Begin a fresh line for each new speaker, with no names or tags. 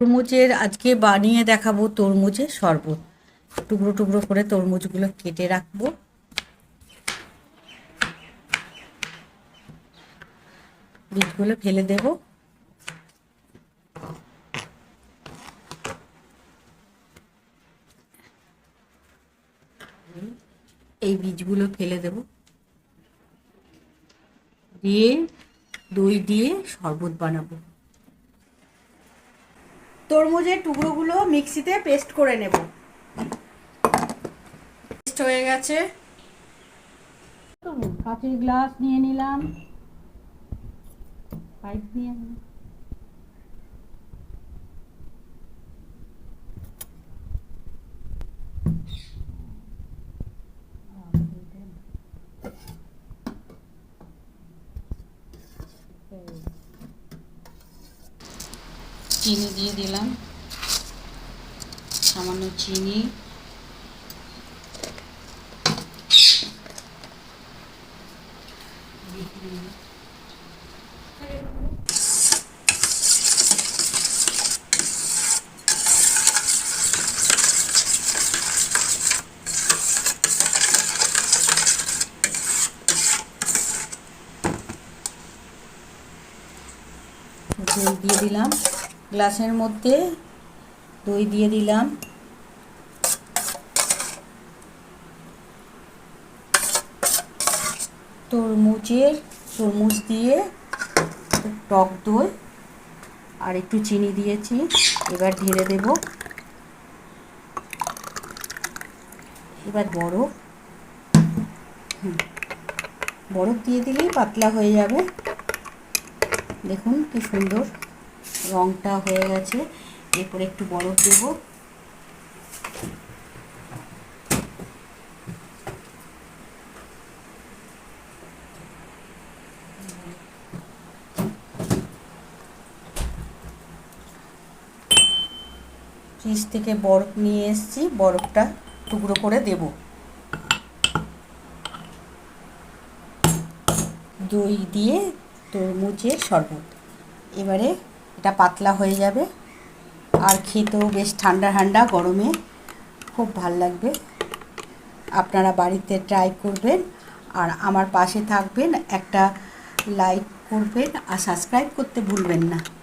তরমুজের আজকে বানিয়ে দেখাবো তরমুজের শরবত। টুকরো টুকরো করে তরমুজগুলো কেটে রাখব। বীজগুলো ফেলে দেব। এই বীজগুলো ফেলে দেব। দিয়ে দই দিয়ে শরবত বানাবো। তরমুজের টুকরোগুলো মিক্সিতে পেস্ট করে নেব। পেস্ট হয়ে গেছে। কাঁচের গ্লাস নিয়ে নিলাম। পাইপ নিয়ে চিনি দিয়ে দিলাম। সামান্য চিনি। দিয়ে দিলাম। গ্লাসের মধ্যে দই দিয়ে দিলাম। তরমুজের তরমুজ দিয়ে টক দই আর একটু চিনি দিয়েছি এবার ঢেলে দেব। এবার বরফ। হুম, বরফ দিয়ে দিলেই পাতলা হয়ে যাবে। দেখুন কি সুন্দর। রংটা হয়ে গেছে। এরপরে একটু বরফ দেব। ফ্রিজ থেকে বরফ নিয়ে এসেছি। বরফটা টুকরো করে দেব। দই দিয়ে তরমুজের শরবত। এবারে এটা পাতলা হয়ে যাবে। আর খেতেও বেশ ঠান্ডা ঠান্ডা গরমে। খুব ভালো লাগবে। আপনারা বাড়িতে ট্রাই করবেন। আর আমার পাশে থাকবেন। একটা লাইক করবেন। আর সাবস্ক্রাইব করতে ভুলবেন না।